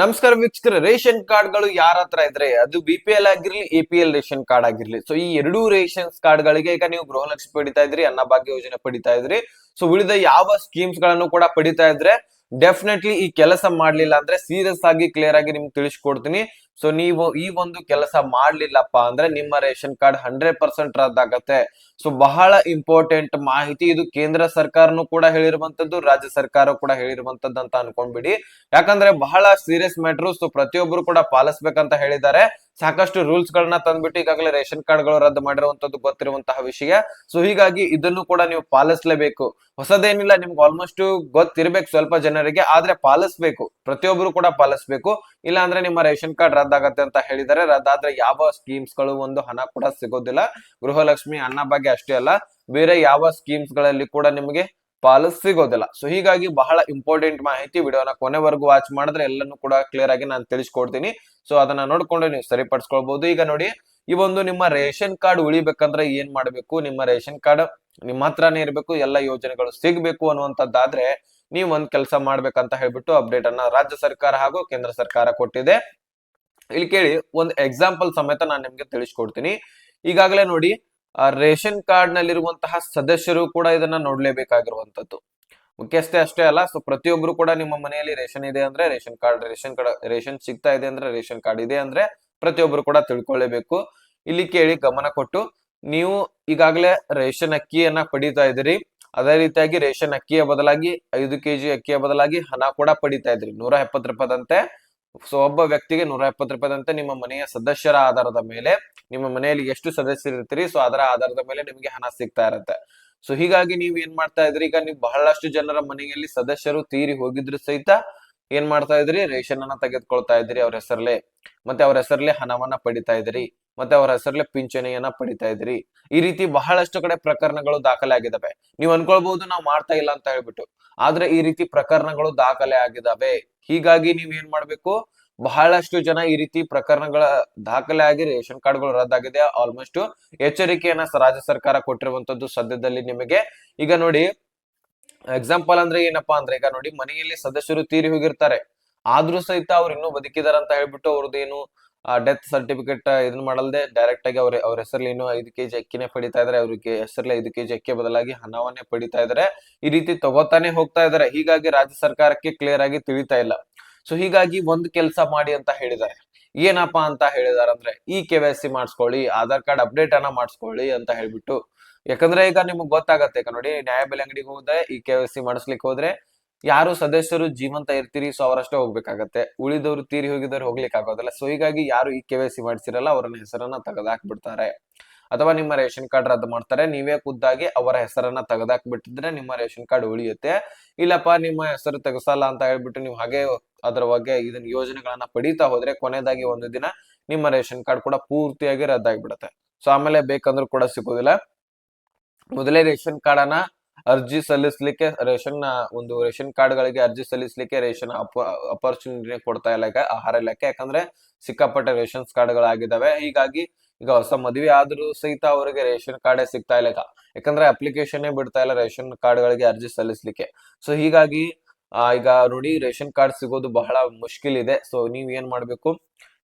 ನಮಸ್ಕಾರ ವೀಕ್ಷಕರ, ರೇಷನ್ ಕಾರ್ಡ್ಗಳು ಯಾರ ಹತ್ರ ಇದ್ರೆ, ಅದು ಬಿ ಪಿ ಎಲ್ ಆಗಿರ್ಲಿ A P L ration card ಆಗಿರ್ಲಿ. ಸೊ ಈ ಎರಡೂ ರೇಷನ್ ಕಾರ್ಡ್ ಗಳಿಗೆ ಈಗ ನೀವು ಗೃಹಲಕ್ಷ್ಮಿ ಪಡಿತಾ ಇದ್ರಿ ಅನ್ನಭಾಗ್ಯ ಯೋಜನೆ ಪಡಿತಾ ಇದ್ರಿ. ಸೊ ಉಳಿದ ಯಾವ ಸ್ಕೀಮ್ಸ್ಗಳನ್ನು ಕೂಡ ಪಡಿತಾ ಇದ್ರೆ ಡೆಫಿನೆಟ್ಲಿ ಈ ಕೆಲಸ ಮಾಡ್ಲಿಲ್ಲ ಅಂದ್ರೆ ಸೀರಿಯಸ್ ಆಗಿ ಕ್ಲಿಯರ್ ಆಗಿ ನಿಮ್ಗೆ ತಿಳಿಸ್ಕೊಡ್ತೀನಿ. ಸೊ ನೀವು ಈ ಒಂದು ಕೆಲಸ ಮಾಡ್ಲಿಲ್ಲಪ್ಪ ಅಂದ್ರೆ ನಿಮ್ಮ ರೇಷನ್ ಕಾರ್ಡ್ ಹಂಡ್ರೆಡ್ ಪರ್ಸೆಂಟ್ ರದ್ದಾಗತ್ತೆ. ಸೊ ಬಹಳ ಇಂಪಾರ್ಟೆಂಟ್ ಮಾಹಿತಿ ಇದು ಕೇಂದ್ರ ಸರ್ಕಾರನು ಕೂಡ ಹೇಳಿರುವಂತದ್ದು, ರಾಜ್ಯ ಸರ್ಕಾರ ಕೂಡ ಹೇಳಿರುವಂತದ್ದು ಅಂತ ಅನ್ಕೊಂಡ್ಬಿಡಿ. ಯಾಕಂದ್ರೆ ಬಹಳ ಸೀರಿಯಸ್ ಮ್ಯಾಟ್ರು ಸೊ ಪ್ರತಿಯೊಬ್ಬರು ಕೂಡ ಪಾಲಿಸ್ಬೇಕಂತ ಹೇಳಿದ್ದಾರೆ. ಸಾಕಷ್ಟು ರೂಲ್ಸ್ ಗಳನ್ನ ತಂದ್ಬಿಟ್ಟು ಈಗಾಗಲೇ ರೇಷನ್ ಕಾರ್ಡ್ಗಳು ರದ್ದು ಮಾಡಿರುವಂತದ್ದು ಗೊತ್ತಿರುವಂತಹ ವಿಷಯ. ಸೊ ಹೀಗಾಗಿ ಇದನ್ನು ಕೂಡ ನೀವು ಪಾಲಿಸ್ಲೇಬೇಕು. ಹೊಸದೇನಿಲ್ಲ, ನಿಮ್ಗೆ ಆಲ್ಮೋಸ್ಟ್ ಗೊತ್ತಿರ್ಬೇಕು ಸ್ವಲ್ಪ ಜನರಿಗೆ, ಆದ್ರೆ ಪಾಲಿಸ್ಬೇಕು. ಪ್ರತಿಯೊಬ್ಬರು ಕೂಡ ಪಾಲಿಸ್ಬೇಕು. ಇಲ್ಲ ಅಂದ್ರೆ ನಿಮ್ಮ ರೇಷನ್ ಕಾರ್ಡ್ ರದ್ದಾಗತ್ತೆ ಅಂತ ಹೇಳಿದರೆ ರದ್ದಾದ್ರೆ ಯಾವ ಸ್ಕೀಮ್ಸ್ಗಳು ಒಂದು ಹಣ ಕೂಡ ಸಿಗೋದಿಲ್ಲ. ಗೃಹಲಕ್ಷ್ಮಿ, ಅನ್ನ ಬಗ್ಗೆ ಅಷ್ಟೇ ಅಲ್ಲ, ಬೇರೆ ಯಾವ ಸ್ಕೀಮ್ಸ್ಗಳಲ್ಲಿ ಕೂಡ ನಿಮಗೆ ಪಾಲು ಸಿಗೋದಿಲ್ಲ. ಸೊ ಹೀಗಾಗಿ ಬಹಳ ಇಂಪಾರ್ಟೆಂಟ್ ಮಾಹಿತಿ ವಿಡಿಯೋನ ಕೊನೆವರೆಗೂ ವಾಚ್ ಮಾಡಿದ್ರೆ ಎಲ್ಲನೂ ಕೂಡ ಕ್ಲಿಯರ್ ಆಗಿ ನಾನು ತಿಳಿಸ್ಕೊಡ್ತೀನಿ. ಸೊ ಅದನ್ನ ನೋಡ್ಕೊಂಡು ನೀವು ಸರಿಪಡಿಸ್ಕೊಳ್ಬಹುದು ಈಗ ನೋಡಿ, ಈ ಒಂದು ನಿಮ್ಮ ರೇಷನ್ ಕಾರ್ಡ್ ಉಳಿಬೇಕಂದ್ರೆ ಏನ್ ಮಾಡ್ಬೇಕು? ನಿಮ್ಮ ರೇಷನ್ ಕಾರ್ಡ್ ನಿಮ್ಮ ಹತ್ರನೇ ಇರಬೇಕು, ಎಲ್ಲ ಯೋಜನೆಗಳು ಸಿಗ್ಬೇಕು ಅನ್ನುವಂಥದ್ದಾದ್ರೆ ನೀವು ಒಂದ್ ಕೆಲಸ ಮಾಡ್ಬೇಕಂತ ಹೇಳ್ಬಿಟ್ಟು ಅಪ್ಡೇಟ್ ಅನ್ನ ರಾಜ್ಯ ಸರ್ಕಾರ ಹಾಗೂ ಕೇಂದ್ರ ಸರ್ಕಾರ ಕೊಟ್ಟಿದೆ. ಇಲ್ಲಿ ಕೇಳಿ, ಒಂದು ಎಕ್ಸಾಂಪಲ್ ಸಮೇತ ನಾನು ನಿಮ್ಗೆ ತಿಳಿಸ್ಕೊಡ್ತೀನಿ. ಈಗಾಗಲೇ ನೋಡಿ ರೇಷನ್ ಕಾರ್ಡ್ ನಲ್ಲಿರುವಂತಹ ಸದಸ್ಯರು ಕೂಡ ಇದನ್ನ ನೋಡ್ಲೇಬೇಕಾಗಿರುವಂತದ್ದು ಮುಖ್ಯಸ್ಥೆ ಅಷ್ಟೇ ಅಲ್ಲ, ಸೊ ಪ್ರತಿಯೊಬ್ರು ಕೂಡ ನಿಮ್ಮ ಮನೆಯಲ್ಲಿ ರೇಷನ್ ಇದೆ ಅಂದ್ರೆ ration card ration card ration ಸಿಗ್ತಾ ಇದೆ ಅಂದ್ರೆ ರೇಷನ್ ಕಾರ್ಡ್ ಇದೆ ಅಂದ್ರೆ ಪ್ರತಿಯೊಬ್ರು ಕೂಡ ತಿಳ್ಕೊಳ್ಳೇಬೇಕು ಇಲ್ಲಿ ಕೇಳಿ ಗಮನ ಕೊಟ್ಟು, ನೀವು ಈಗಾಗಲೇ ರೇಷನ್ ಅಕ್ಕಿಯನ್ನ ಪಡೀತಾ ಇದ್ದೀರಿ. ಅದೇ ರೀತಿಯಾಗಿ ರೇಷನ್ ಅಕ್ಕಿಯ ಬದಲಾಗಿ ಐದು ಕೆಜಿ ಅಕ್ಕಿಯ ಬದಲಾಗಿ ಹಣ ಕೂಡ ಪಡಿತಾ ಇದ್ರಿ. ನೂರ ಎಪ್ಪತ್ತು ರೂಪಾಯಿದಂತೆ. ಸೊ ಒಬ್ಬ ವ್ಯಕ್ತಿಗೆ ನೂರ ಎಪ್ಪತ್ತು ರೂಪಾಯಿದಂತೆ ನಿಮ್ಮ ಮನೆಯ ಸದಸ್ಯರ ಆಧಾರದ ಮೇಲೆ, ನಿಮ್ಮ ಮನೆಯಲ್ಲಿ ಎಷ್ಟು ಸದಸ್ಯರು ಇರ್ತೀರಿ ಸೊ ಅದರ ಆಧಾರದ ಮೇಲೆ ನಿಮಗೆ ಹಣ ಸಿಗ್ತಾ ಇರತ್ತೆ. ಸೊ ಹೀಗಾಗಿ ನೀವು ಏನ್ ಮಾಡ್ತಾ ಇದ್ರಿ, ಈಗ ನೀವು ಬಹಳಷ್ಟು ಜನರ ಮನೆಯಲ್ಲಿ ಸದಸ್ಯರು ತೀರಿ ಹೋಗಿದ್ರು ಸಹಿತ ಏನ್ ಮಾಡ್ತಾ ಇದ್ರಿ, ರೇಷನ್ ಅನ್ನ ತೆಗೆದುಕೊಳ್ತಾ ಇದ್ರಿ, ಅವ್ರ ಹೆಸರಲ್ಲೇ ಮತ್ತೆ ಅವ್ರ ಹೆಸರಲ್ಲೇ ಹಣವನ್ನ ಪಡಿತಾ ಇದ್ರಿ. ಮತ್ತೆ ಅವ್ರ ಹೆಸರಲ್ಲೇ ಪಿಂಚಣಿಯನ್ನ ಪಡಿತಾ ಇದ್ರಿ ಈ ರೀತಿ ಬಹಳಷ್ಟು ಕಡೆ ಪ್ರಕರಣಗಳು ದಾಖಲೆ ಆಗಿದಾವೆ. ನೀವು ಅನ್ಕೊಳ್ಬಹುದು ನಾವು ಮಾಡ್ತಾ ಇಲ್ಲ ಅಂತ ಹೇಳ್ಬಿಟ್ಟು. ಆದ್ರೆ ಈ ರೀತಿ ಪ್ರಕರಣಗಳು ದಾಖಲೆ ಆಗಿದಾವೆ. ಹೀಗಾಗಿ ನೀವ್ ಏನ್ ಮಾಡ್ಬೇಕು? ಬಹಳಷ್ಟು ಜನ ಈ ರೀತಿ ಪ್ರಕರಣಗಳ ದಾಖಲೆ ಆಗಿ ರೇಷನ್ ಕಾರ್ಡ್ಗಳು ರದ್ದಾಗಿದೆ. ಆಲ್ಮೋಸ್ಟ್ ಎಚ್ಚರಿಕೆಯನ್ನ ರಾಜ್ಯ ಸರ್ಕಾರ ಕೊಟ್ಟಿರುವಂತದ್ದು ಸದ್ಯದಲ್ಲಿ ನಿಮಗೆ. ಈಗ ನೋಡಿ, ಎಕ್ಸಾಂಪಲ್ ಅಂದ್ರೆ ಏನಪ್ಪಾ ಅಂದ್ರೆ ಈಗ ನೋಡಿ ಮನೆಯಲ್ಲಿ ಸದಸ್ಯರು ತೀರಿ ಹೋಗಿರ್ತಾರೆ. ಆದ್ರೂ ಸಹಿತ ಅವ್ರು ಇನ್ನೂ ಬದುಕಿದಾರ ಅಂತ ಹೇಳ್ಬಿಟ್ಟು ಅವ್ರದ್ದೇನು ಡೆತ್ ಸರ್ಟಿಫಿಕೇಟ್ ಇದನ್ನ ಮಾಡಲ್ದೆ ಡೈರೆಕ್ಟ್ ಆಗಿ ಅವ್ರ ಅವ್ರ ಹೆಸರಲ್ಲಿ ಏನು ಐದು ಕೆಜಿ ಅಕ್ಕಿನೇ ಪಡಿತಾ ಇದಾರೆ. ಅವ್ರಿಗೆ ಹೆಸರಲ್ಲಿ ಐದು ಕೆಜಿ ಅಕ್ಕಿ ಬದಲಾಗಿ ಹಣವನ್ನೇ ಪಡಿತಾ ಇದಾರೆ. ಈ ರೀತಿ ತಗೋತಾನೆ ಹೋಗ್ತಾ ಇದಾರೆ. ಹೀಗಾಗಿ ರಾಜ್ಯ ಸರ್ಕಾರಕ್ಕೆ ಕ್ಲಿಯರ್ ಆಗಿ ತಿಳಿತಾ ಇಲ್ಲ. ಸೊ ಹೀಗಾಗಿ ಒಂದು ಕೆಲಸ ಮಾಡಿ ಅಂತ ಹೇಳಿದ್ದಾರೆ. ಏನಪ್ಪಾ ಅಂತ ಹೇಳಿದಾರೆ ಅಂದ್ರೆ ಈ ಕೆ ವೈ ಸಿ ಮಾಡಿಸ್ಕೊಳ್ಳಿ, ಆಧಾರ್ ಕಾರ್ಡ್ ಅಪ್ಡೇಟ್ ಅನ್ನ ಮಾಡಿಸ್ಕೊಳ್ಳಿ ಅಂತ ಹೇಳ್ಬಿಟ್ಟು. ಯಾಕಂದ್ರೆ ಈಗ ನಿಮ್ಗೆ ಗೊತ್ತಾಗತ್ತೆ, ಈಗ ನೋಡಿ ನ್ಯಾಯಬೆಲೆ ಅಂಗಡಿಗೆ ಹೋದ್ರೆ ಈ ಕೆ ವೈ ಸಿ ಮಾಡಿಸ್ಲಿಕ್ಕೆ ಹೋದ್ರೆ ಯಾರು ಸದಸ್ಯರು ಜೀವಂತ ಇರ್ತೀರಿ ಸೊ ಅವರಷ್ಟೇ ಹೋಗ್ಬೇಕಾಗತ್ತೆ. ಉಳಿದವರು ತೀರಿ ಹೋಗಿದವರು ಹೋಗ್ಲಿಕ್ಕೆ ಆಗೋದಿಲ್ಲ. ಸೊ ಹೀಗಾಗಿ ಯಾರು ಈ ಕೆ ವೈ ಸಿ ಮಾಡಿಸಿರಲ್ಲ, ಅವರನ್ನ ಹೆಸರನ್ನ ತೆಗೆದಾಕ್ಬಿಡ್ತಾರೆ. ಅಥವಾ ನಿಮ್ಮ ರೇಷನ್ ಕಾರ್ಡ್ ರದ್ದು ಮಾಡ್ತಾರೆ. ನೀವೇ ಖುದ್ದಾಗಿ ಅವರ ಹೆಸರನ್ನ ತೆಗೆದಾಕ್ಬಿಟ್ಟಿದ್ರೆ ನಿಮ್ಮ ರೇಷನ್ ಕಾರ್ಡ್ ಉಳಿಯುತ್ತೆ. ಇಲ್ಲಪ್ಪ, ನಿಮ್ಮ ಹೆಸರು ತೆಗೆಸಲ್ಲ ಅಂತ ಹೇಳ್ಬಿಟ್ಟು ನೀವು ಹಾಗೆ ಅದರ ಬಗ್ಗೆ ಇದನ್ನ ಯೋಜನೆಗಳನ್ನ ಪಡೀತಾ ಹೋದ್ರೆ ಕೊನೆಯದಾಗಿ ಒಂದು ದಿನ ನಿಮ್ಮ ರೇಷನ್ ಕಾರ್ಡ್ ಕೂಡ ಪೂರ್ತಿಯಾಗಿ ರದ್ದಾಗ್ಬಿಡುತ್ತೆ. ಸೊ ಆಮೇಲೆ ಬೇಕಂದ್ರೂ ಕೂಡ ಸಿಗೋದಿಲ್ಲ. ಮೊದಲೇ ರೇಷನ್ ಕಾರ್ಡ್ ಅನ್ನ ಅರ್ಜಿ ಸಲ್ಲಿಸ್ಲಿಕ್ಕೆ ರೇಷನ್ ಒಂದು ರೇಷನ್ ಕಾರ್ಡ್ ಗಳಿಗೆ ಅರ್ಜಿ ಸಲ್ಲಿಸ್ಲಿಕ್ಕೆ ರೇಷನ್ ಅಪರ್ಚುನಿಟಿ ಕೊಡ್ತಾ ಇಲ್ಲ ಆಹಾರ ಇಲಾಖೆ. ಯಾಕಂದ್ರೆ ಸಿಕ್ಕಾಪಟ್ಟೆ ರೇಷನ್ ಕಾರ್ಡ್ ಗಳಾಗಿದ್ದಾವೆ ಹೀಗಾಗಿ ಈಗ ಹೊಸ ಮದುವೆ ಆದ್ರೂ ಸಹಿತ ಅವರಿಗೆ ರೇಷನ್ ಕಾರ್ಡೇ ಸಿಗ್ತಾ ಇಲ್ಲ ಯಾಕಂದ್ರೆ ಅಪ್ಲಿಕೇಶನ್ ಬಿಡ್ತಾ ಇಲ್ಲ ರೇಷನ್ ಕಾರ್ಡ್ ಗಳಿಗೆ ಅರ್ಜಿ ಸಲ್ಲಿಸ್ಲಿಕ್ಕೆ. ಸೊ, ಹೀಗಾಗಿ ಈಗ ನೋಡಿ, ರೇಷನ್ ಕಾರ್ಡ್ ಸಿಗೋದು ಬಹಳ ಮುಷ್ಕಿಲ್ ಇದೆ. ಸೊ, ನೀವ್ ಏನ್ ಮಾಡ್ಬೇಕು?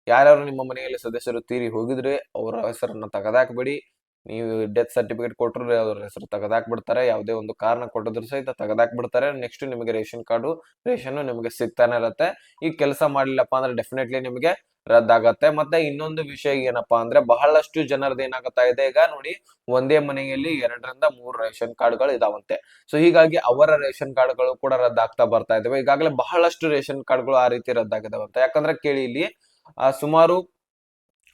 ಯಾರ್ಯಾರು ನಿಮ್ಮ ಮನೆಯಲ್ಲಿ ಸದಸ್ಯರು ತೀರಿ ಹೋಗಿದ್ರೆ ಅವರ ಹೆಸರನ್ನ ತೆಗೆದಾಕ್ಬೇಡಿ. ನೀವು ಡೆತ್ ಸರ್ಟಿಫಿಕೇಟ್ ಕೊಟ್ಟರು ಅವ್ರ ಹೆಸರು ತೆಗೆದಾಕ್ಬಿಡ್ತಾರೆ. ಯಾವುದೇ ಒಂದು ಕಾರಣ ಕೊಟ್ಟಿದ್ರು ಸಹಿತ ತೆಗೆದಾಕ್ಬಿಡ್ತಾರೆ. ನೆಕ್ಸ್ಟ್ ನಿಮಗೆ ರೇಷನ್ ಕಾರ್ಡು ರೇಷನ್ ನಿಮಗೆ ಸಿಗ್ತಾನೆ ಇರುತ್ತೆ. ಈ ಕೆಲಸ ಮಾಡ್ಲಿಲ್ಲಪ್ಪ ಅಂದ್ರೆ ಡೆಫಿನೆಟ್ಲಿ ನಿಮಗೆ ರದ್ದಾಗತ್ತೆ. ಮತ್ತೆ ಇನ್ನೊಂದು ವಿಷಯ ಏನಪ್ಪಾ ಅಂದ್ರೆ ಬಹಳಷ್ಟು ಜನರದ್ದು ಏನಾಗುತ್ತಾ ಇದೆ ಈಗ ನೋಡಿ, ಒಂದೇ ಮನೆಯಲ್ಲಿ ಎರಡರಿಂದ ಮೂರು ರೇಷನ್ ಕಾರ್ಡ್ಗಳು ಇದಾವಂತೆ. ಸೊ ಹೀಗಾಗಿ ಅವರ ರೇಷನ್ ಕಾರ್ಡ್ಗಳು ಕೂಡ ರದ್ದಾಗ್ತಾ ಬರ್ತಾ ಇದಾವೆ. ಈಗಾಗಲೇ ಬಹಳಷ್ಟು ರೇಷನ್ ಕಾರ್ಡ್ಗಳು ಆ ರೀತಿ ರದ್ದಾಗಿದಾವಂತೆ. ಯಾಕಂದ್ರೆ ಕೇಳಿ ಇಲ್ಲಿ ಸುಮಾರು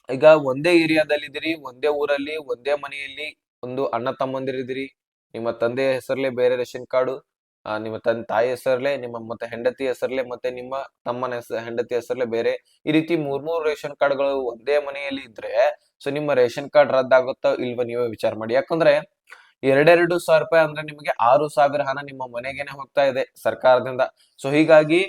ಈಗ ಒಂದೇ ಏರಿಯಾದಲ್ಲಿ ಇದೀರಿ ಒಂದೇ ಊರಲ್ಲಿ, ಒಂದೇ ಮನೆಯಲ್ಲಿ ಒಂದು ಅಣ್ಣ ತಮ್ಮಂದಿರಿದ್ದೀರಿ ನಿಮ್ಮ ತಂದೆಯ ಹೆಸರಲ್ಲೇ ಬೇರೆ ರೇಷನ್ ಕಾರ್ಡು ನಿಮ್ಮ ತನ್ ತಾಯಿ ಹೆಸರಲ್ಲೇ ನಿಮ್ಮ ಮತ್ತೆ ಹೆಂಡತಿ ಹೆಸರಲ್ಲೇ ಮತ್ತೆ ನಿಮ್ಮ ತಮ್ಮನ ಹೆಸರು ಹೆಂಡತಿ ಹೆಸರಲ್ಲೇ ಬೇರೆ ಈ ರೀತಿ ಮೂರ್ ಮೂರ್ ರೇಷನ್ ಕಾರ್ಡ್ಗಳು ಒಂದೇ ಮನೆಯಲ್ಲಿ ಇದ್ರೆ, ಸೊ ನಿಮ್ಮ ರೇಷನ್ ಕಾರ್ಡ್ ರದ್ದಾಗುತ್ತೋ ಇಲ್ವಾ ನೀವೇ ವಿಚಾರ ಮಾಡಿ. ಯಾಕಂದ್ರೆ ಎರಡೆರಡು ಸಾವಿರ ರೂಪಾಯಿ ಅಂದ್ರೆ ನಿಮಗೆ ಆರು ಸಾವಿರ ಹಣ ನಿಮ್ಮ ಮನೆಗೇನೆ ಹೋಗ್ತಾ ಇದೆ ಸರ್ಕಾರದಿಂದ. ಸೊ ಹೀಗಾಗಿ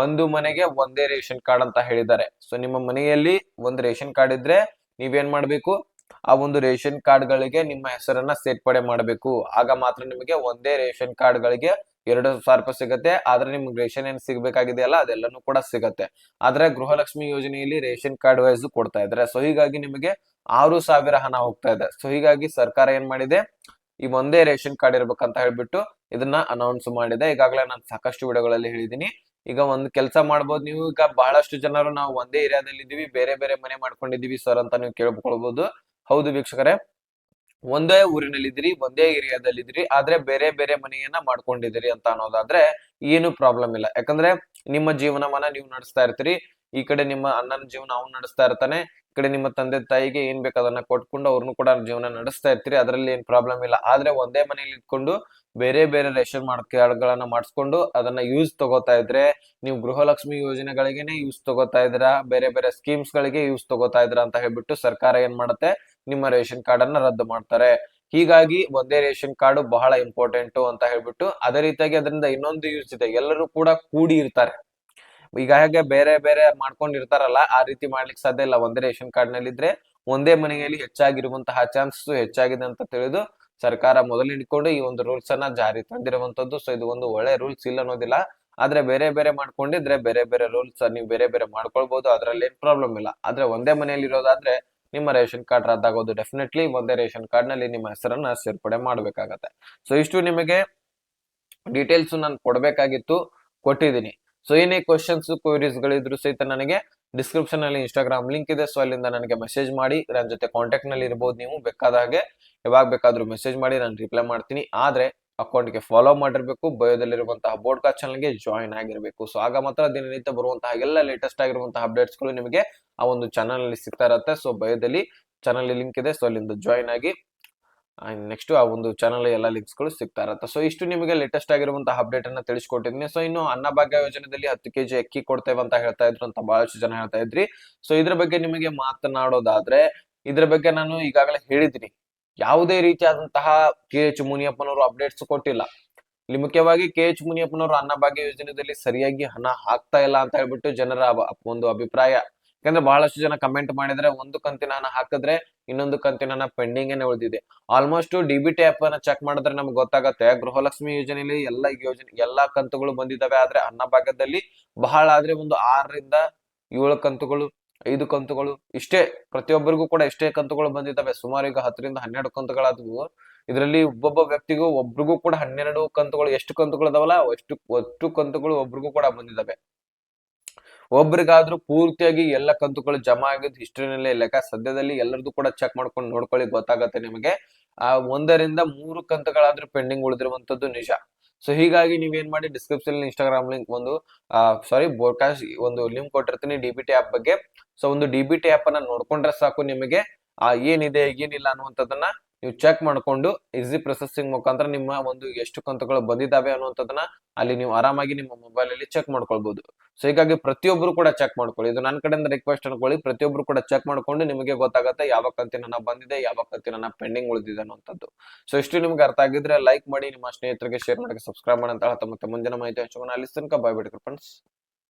ಒಂದು ಮನೆಗೆ ಒಂದೇ ರೇಷನ್ ಕಾರ್ಡ್ ಅಂತ ಹೇಳಿದ್ದಾರೆ. ಸೊ ನಿಮ್ಮ ಮನೆಯಲ್ಲಿ ಒಂದು ರೇಷನ್ ಕಾರ್ಡ್ ಇದ್ರೆ ನೀವೇನ್ ಮಾಡ್ಬೇಕು? ಆ ಒಂದು ರೇಷನ್ ಕಾರ್ಡ್ ಗಳಿಗೆ ನಿಮ್ಮ ಹೆಸರನ್ನ ಸೇರ್ಪಡೆ ಮಾಡಬೇಕು. ಆಗ ಮಾತ್ರ ನಿಮಗೆ ಒಂದೇ ರೇಷನ್ ಕಾರ್ಡ್ ಗಳಿಗೆ ಎರಡು ಸಾವಿರ ರೂಪಾಯಿ ಸಿಗುತ್ತೆ. ಆದ್ರೆ ನಿಮ್ಗೆ ರೇಷನ್ ಏನ್ ಸಿಗ್ಬೇಕಾಗಿದೆಯಲ್ಲ ಅದೆಲ್ಲನೂ ಕೂಡ ಸಿಗತ್ತೆ. ಆದ್ರೆ ಗೃಹಲಕ್ಷ್ಮಿ ಯೋಜನೆಯಲ್ಲಿ ರೇಷನ್ ಕಾರ್ಡ್ ವೈಸ್ ಕೊಡ್ತಾ ಇದ್ರೆ, ಸೊ ಹೀಗಾಗಿ ನಿಮಗೆ ಆರು ಸಾವಿರ ಹಣ ಹೋಗ್ತಾ ಇದೆ. ಸೊ ಹೀಗಾಗಿ ಸರ್ಕಾರ ಏನ್ ಮಾಡಿದೆ? ಈ ಒಂದೇ ರೇಷನ್ ಕಾರ್ಡ್ ಇರ್ಬೇಕಂತ ಹೇಳ್ಬಿಟ್ಟು ಇದನ್ನ ಅನೌನ್ಸ್ ಮಾಡಿದೆ. ಈಗಾಗಲೇ ನಾನು ಸಾಕಷ್ಟು ವಿಡಿಯೋಗಳಲ್ಲಿ ಹೇಳಿದೀನಿ ಈಗ ಒಂದ್ ಕೆಲಸ ಮಾಡ್ಬೋದು. ನೀವು ಈಗ ಬಹಳಷ್ಟು ಜನರು ನಾವು ಒಂದೇ ಏರಿಯಾದಲ್ಲಿ ಇದೀವಿ. ಬೇರೆ ಬೇರೆ ಮನೆ ಮಾಡ್ಕೊಂಡಿದೀವಿ ಸರ್ ಅಂತ ನೀವು ಕೇಳ್ಕೊಳ್ಬಹುದು ಹೌದು ವೀಕ್ಷಕರೇ. ಒಂದೇ ಊರಿನಲ್ಲಿದ್ದೀರಿ, ಒಂದೇ ಏರಿಯಾದಲ್ಲಿ ಇದ್ರಿ ಆದ್ರೆ ಬೇರೆ ಬೇರೆ ಮನೆಯನ್ನ ಮಾಡ್ಕೊಂಡಿದ್ದೀರಿ ಅಂತ ಅನ್ನೋದಾದ್ರೆ ಏನು ಪ್ರಾಬ್ಲಮ್ ಇಲ್ಲ. ಯಾಕಂದ್ರೆ ನಿಮ್ಮ ಜೀವನವನ್ನ ನೀವು ನಡೆಸ್ತಾ ಇರ್ತೀರಿ. ಈ ಕಡೆ ನಿಮ್ಮ ಅಣ್ಣನ ಜೀವನ ಅವ್ನು ನಡೆಸ್ತಾ ಇರ್ತಾನೆ. ಕಡೆ ನಿಮ್ಮ ತಂದೆ ತಾಯಿಗೆ ಏನ್ ಬೇಕು ಅದನ್ನ ಕೊಟ್ಕೊಂಡು ಅವ್ರನ್ನು ಕೂಡ ಜೀವನ ನಡೆಸ್ತಾ ಇರ್ತೀರಿ. ಅದರಲ್ಲಿ ಏನ್ ಪ್ರಾಬ್ಲಮ್ ಇಲ್ಲ. ಆದ್ರೆ ಒಂದೇ ಮನೇಲಿ ಇಟ್ಕೊಂಡು ಬೇರೆ ಬೇರೆ ರೇಷನ್ ಕಾರ್ಡ್ಗಳನ್ನ ಮಾಡಿಸ್ಕೊಂಡು ಅದನ್ನ ಯೂಸ್ ತಗೋತಾ ಇದ್ರೆ, ನೀವು ಗೃಹಲಕ್ಷ್ಮಿ ಯೋಜನೆಗಳಿಗೆನೆ ಯೂಸ್ ತಗೋತಾ ಇದ್ರ ಬೇರೆ ಬೇರೆ ಸ್ಕೀಮ್ಸ್ ಗಳಿಗೆ ಯೂಸ್ ತಗೋತಾ ಇದ್ರ ಅಂತ ಹೇಳ್ಬಿಟ್ಟು ಸರ್ಕಾರ ಏನ್ ಮಾಡುತ್ತೆ? ನಿಮ್ಮ ರೇಷನ್ ಕಾರ್ಡ್ ಅನ್ನ ರದ್ದು ಮಾಡ್ತಾರೆ. ಹೀಗಾಗಿ ಒಂದೇ ರೇಷನ್ ಕಾರ್ಡ್ ಬಹಳ ಇಂಪಾರ್ಟೆಂಟ್ ಅಂತ ಹೇಳ್ಬಿಟ್ಟು ಅದೇ ರೀತಿಯಾಗಿ ಅದರಿಂದ ಇನ್ನೊಂದು ಯೂಸ್ ಇದೆ. ಎಲ್ಲರೂ ಕೂಡ ಕೂಡಿ ಇರ್ತಾರೆ. ಈಗ ಹಾಗೆ ಬೇರೆ ಬೇರೆ ಮಾಡ್ಕೊಂಡಿರ್ತಾರಲ್ಲ, ಆ ರೀತಿ ಮಾಡ್ಲಿಕ್ಕೆ ಸಾಧ್ಯ ಇಲ್ಲ. ಒಂದೇ ರೇಷನ್ ಕಾರ್ಡ್ನಲ್ಲಿ ಇದ್ರೆ ಒಂದೇ ಮನೆಯಲ್ಲಿ ಹೆಚ್ಚಾಗಿರುವಂತಹ ಚಾನ್ಸಸ್ ಹೆಚ್ಚಾಗಿದೆ ಅಂತ ತಿಳಿದು ಸರ್ಕಾರ ಮೊದಲು ಇಟ್ಕೊಂಡು ಈ ಒಂದು ರೂಲ್ಸ್ ಅನ್ನ ಜಾರಿ ತಂದಿರುವಂತದ್ದು. ಸೊ ಇದು ಒಂದು ಒಳ್ಳೆ ರೂಲ್ಸ್ ಇಲ್ಲ ಅನ್ನೋದಿಲ್ಲ. ಆದ್ರೆ ಬೇರೆ ಬೇರೆ ಮಾಡ್ಕೊಂಡಿದ್ರೆ ಬೇರೆ ಬೇರೆ ರೂಲ್ಸ್ ನೀವು ಬೇರೆ ಬೇರೆ ಮಾಡ್ಕೊಳ್ಬಹುದು ಅದ್ರಲ್ಲಿ ಏನ್ ಪ್ರಾಬ್ಲಮ್ ಇಲ್ಲ. ಆದ್ರೆ ಒಂದೇ ಮನೆಯಲ್ಲಿ ಇರೋದಾದ್ರೆ ನಿಮ್ಮ ರೇಷನ್ ಕಾರ್ಡ್ ರದ್ದಾಗೋದು ಡೆಫಿನೆಟ್ಲಿ ಒಂದೇ ರೇಷನ್ ಕಾರ್ಡ್ನಲ್ಲಿ ನಿಮ್ಮ ಹೆಸರನ್ನ ಸೇರ್ಪಡೆ ಮಾಡ್ಬೇಕಾಗತ್ತೆ. ಸೊ ಇಷ್ಟು ನಿಮಗೆ ಡೀಟೇಲ್ಸ್ ನಾನು ಕೊಡ್ಬೇಕಾಗಿತ್ತು. ಕೊಟ್ಟಿದ್ದೀನಿ. ಸೊ ಏನೇ ಕ್ವಶನ್ಸ್ ಕ್ವೈರೀಸ್ ಗಳಿದ್ರು ಸಹಿತ ನನಗೆ ಡಿಸ್ಕ್ರಿಪ್ಷನ್ ಅಲ್ಲಿ ಇನ್ಸ್ಟಾಗ್ರಾಮ್ ಲಿಂಕ್ ಇದೆ. ಸೊ ಅಲ್ಲಿಂದ ನನಗೆ ಮೆಸೇಜ್ ಮಾಡಿ. ನನ್ನ ಜೊತೆ ಕಾಂಟ್ಯಾಕ್ಟ್ನಲ್ಲಿ ಇರ್ಬೋದು ನೀವು. ಬೇಕಾದ ಹಾಗೆ, ಯಾವಾಗ ಬೇಕಾದ್ರೂ ಮೆಸೇಜ್ ಮಾಡಿ. ನಾನು ರಿಪ್ಲೈ ಮಾಡ್ತೀನಿ. ಆದ್ರೆ ಅಕೌಂಟ್ಗೆ ಫಾಲೋ ಮಾಡಿರ್ಬೇಕು. ಬಯೋದಲ್ಲಿರುವಂತಹ ಕಾಚಾನಲ್ಗೆ ಜಾಯಿನ್ ಆಗಿರ್ಬೇಕು. ಸೊ ಆಗ ಮಾತ್ರ ದಿನನಿತ್ಯ ಬರುವಂತಹ ಎಲ್ಲ ಲೇಟೆಸ್ಟ್ ಆಗಿರುವಂತಹ ಅಪ್ಡೇಟ್ಸ್ಗಳು ನಿಮಗೆ ಆ ಒಂದು ಚಾನಲ್ ಅಲ್ಲಿ ಸಿಗ್ತಾ ಇರತ್ತೆ. ಸೊ ಬಯೋದಲ್ಲಿ ಚಾನಲ್ ಲಿಂಕ್ ಇದೆ. ಸೊ ಅಲ್ಲಿಂದ ಜಾಯಿನ್ ಆಗಿ ನೆಕ್ಸ್ಟ್ ಆ ಒಂದು ಚಾನಲ್ ಎಲ್ಲ ಲಿಂಕ್ಸ್ಗಳು ಸಿಗ್ತಾ ಇರುತ್ತೆ. ಸೊ ಇಷ್ಟು ನಿಮಗೆ ಲೇಟೆಸ್ಟ್ ಆಗಿರುವಂತಹ ಅಪ್ಡೇಟ್ ಅನ್ನ ತಿಳಿಸ್ಕೊಟ್ಟಿದ್ದೀನಿ. ಸೊ ಇನ್ನು ಅನ್ನಭಾಗ್ಯ ಯೋಜನೆಯಲ್ಲಿ ಹತ್ತು ಕೆಜಿ ಅಕ್ಕಿ ಕೊಡ್ತೇವೆ ಅಂತ ಹೇಳ್ತಾ ಇದ್ರು ಅಂತ ಬಹಳಷ್ಟು ಜನ ಹೇಳ್ತಾ ಇದ್ರಿ. ಸೊ ಇದ್ರ ಬಗ್ಗೆ ನಿಮಗೆ ಮಾತನಾಡೋದಾದ್ರೆ, ಇದ್ರ ಬಗ್ಗೆ ನಾನು ಈಗಾಗಲೇ ಹೇಳಿದ್ದೀನಿ. ಯಾವುದೇ ರೀತಿಯಾದಂತಹ ಕೆ ಎಚ್ ಮುನಿಯಪ್ಪನವರು ಅಪ್ಡೇಟ್ಸ್ ಕೊಟ್ಟಿಲ್ಲ. ಇಲ್ಲಿ ಮುಖ್ಯವಾಗಿ ಕೆ ಎಚ್ ಮುನಿಯಪ್ಪನವರು ಅನ್ನಭಾಗ್ಯ ಯೋಜನೆಯಲ್ಲಿ ಸರಿಯಾಗಿ ಹಣ ಹಾಕ್ತಾ ಇಲ್ಲ ಅಂತ ಹೇಳ್ಬಿಟ್ಟು ಜನರ ಒಂದು ಅಭಿಪ್ರಾಯ. ಯಾಕಂದ್ರೆ ಬಹಳಷ್ಟು ಜನ ಕಮೆಂಟ್ ಮಾಡಿದ್ರೆ ಒಂದು ಕಂತಿನ ಹಾಕಿದ್ರೆ ಇನ್ನೊಂದು ಕಂತಿನ ಪೆಂಡಿಂಗ್ ಏನೇ ಉಳಿದಿದೆ. Almost D B T app ಅನ್ನ ಚೆಕ್ ಮಾಡಿದ್ರೆ ನಮ್ಗೆ ಗೊತ್ತಾಗತ್ತೆ. ಗೃಹಲಕ್ಷ್ಮಿ ಯೋಜನೆಯಲ್ಲಿ ಎಲ್ಲ ಯೋಜನೆ, ಎಲ್ಲಾ ಕಂತುಗಳು ಬಂದಿದ್ದಾವೆ ಆದ್ರೆ ಅನ್ನ ಭಾಗದಲ್ಲಿ ಬಹಳ ಆದ್ರೆ ಒಂದು ಆರರಿಂದ ಏಳು ಕಂತುಗಳು, ಐದು ಕಂತುಗಳು ಇಷ್ಟೇ. ಪ್ರತಿಯೊಬ್ಬರಿಗೂ ಕೂಡ ಇಷ್ಟೇ ಕಂತುಗಳು ಬಂದಿದ್ದಾವೆ ಸುಮಾರು ಈಗ ಹತ್ತರಿಂದ ಹನ್ನೆರಡು ಕಂತುಗಳಾದವು. ಇದರಲ್ಲಿ ಒಬ್ಬೊಬ್ಬ ವ್ಯಕ್ತಿಗೂ ಒಬ್ರಿಗೂ ಕೂಡ ಹನ್ನೆರಡು ಕಂತುಗಳು, ಎಷ್ಟು ಕಂತುಗಳು ಅದಾವಲ್ಲ ಅಷ್ಟು, ಒಟ್ಟು ಕಂತುಗಳು ಒಬ್ರಿಗೂ ಕೂಡ ಬಂದಿದ್ದಾವೆ ಒಬ್ರಿಗಾದ್ರೂ ಪೂರ್ತಿಯಾಗಿ ಎಲ್ಲ ಕಂತುಗಳು ಜಮಾ ಆಗಿದ್ದು ಹಿಸ್ಟ್ರಿನಲ್ಲೇ ಲೆಕ್ಕ ಸದ್ಯದಲ್ಲಿ ಎಲ್ಲರದು ಕೂಡ ಚೆಕ್ ಮಾಡ್ಕೊಂಡು ನೋಡ್ಕೊಳ್ಳಿ, ಗೊತ್ತಾಗತ್ತೆ ನಿಮಗೆ. ಆ, ಒಂದರಿಂದ ಮೂರು ಕಂತುಗಳಾದ್ರೂ ಪೆಂಡಿಂಗ್ ಉಳಿದಿರುವಂತದ್ದು ನಿಜ. ಸೊ ಹೀಗಾಗಿ ನೀವೇನ್ ಮಾಡಿ ಡಿಸ್ಕ್ರಿಪ್ಷನ್ ಇನ್ಸ್ಟಾಗ್ರಾಮ್ ಲಿಂಕ್ ಒಂದು ಸಾರಿ ಬೋಡ್ಕಾಸ್ಟ್ ಒಂದು ಲಿಂಕ್ ಕೊಟ್ಟಿರ್ತೀನಿ ಡಿ ಬಿ ಟಿ ಆಪ್ ಬಗ್ಗೆ. ಸೊ ಒಂದು ಡಿ ಬಿ ಟಿ ಆಪ್ ಅನ್ನ ನೋಡ್ಕೊಂಡ್ರೆ ಸಾಕು ನಿಮಗೆ. ಆ, ಏನಿದೆ, ಏನಿಲ್ಲ ಅನ್ನುವಂಥದ್ದನ್ನ ನೀವು ಚೆಕ್ ಮಾಡ್ಕೊಂಡು ಈಸಿ ಪ್ರೊಸೆಸಿಂಗ್ ಮುಖಾಂತರ ನಿಮ್ಮ ಒಂದು ಎಷ್ಟು ಕಂತುಗಳು ಬಂದಿದ್ದಾವೆ ಅನ್ನುವಂಥದ್ದನ್ನ ಅಲ್ಲಿ ನೀವು ಆರಾಮಾಗಿ ನಿಮ್ಮ ಮೊಬೈಲ್ ಅಲ್ಲಿ ಚೆಕ್ ಮಾಡ್ಕೊಳ್ಬಹುದು ಸೊ ಹೀಗಾಗಿ ಪ್ರತಿಯೊಬ್ಬರು ಕೂಡ ಚೆಕ್ ಮಾಡ್ಕೊಳ್ಳಿ. ಇದು ನನ್ನ ಕಡೆಯಿಂದ ರಿಕ್ವೆಸ್ಟ್ ಅನ್ಕೊಳ್ಳಿ. ಪ್ರತಿಯೊಬ್ಬರು ಕೂಡ ಚೆಕ್ ಮಾಡ್ಕೊಂಡು ನಿಮಗೆ ಗೊತ್ತಾಗುತ್ತೆ ಯಾವ ಕಂತಿನ ಬಂದಿದೆ, ಯಾವ ಕಂತಿನ ಪೆಂಡಿಂಗ್ ಉಳಿದಿದೆ ಅನ್ನುವಂಥದ್ದು. ಸೊ ಇಷ್ಟು ನಿಮ್ಗೆ ಅರ್ಥ ಆಗಿದ್ರೆ ಲೈಕ್ ಮಾಡಿ, ನಿಮ್ಮ ಸ್ನೇಹಿತರಿಗೆ ಶೇರ್ ಮಾಡಿ ಸಬ್ಸ್ಕ್ರೈಬ್ ಮಾಡಿ ಅಂತ ಹೇಳ್ತಾ ಮತ್ತೆ ಮುಂದಿನ ಮಾಹಿತಿ ಹಂಚಿಕೊಂಡು ಅಲ್ಲಿ ತನಕ ಬಾಯ್ ಬಿಡ್ರಿ ಫ್ರೆಂಡ್ಸ್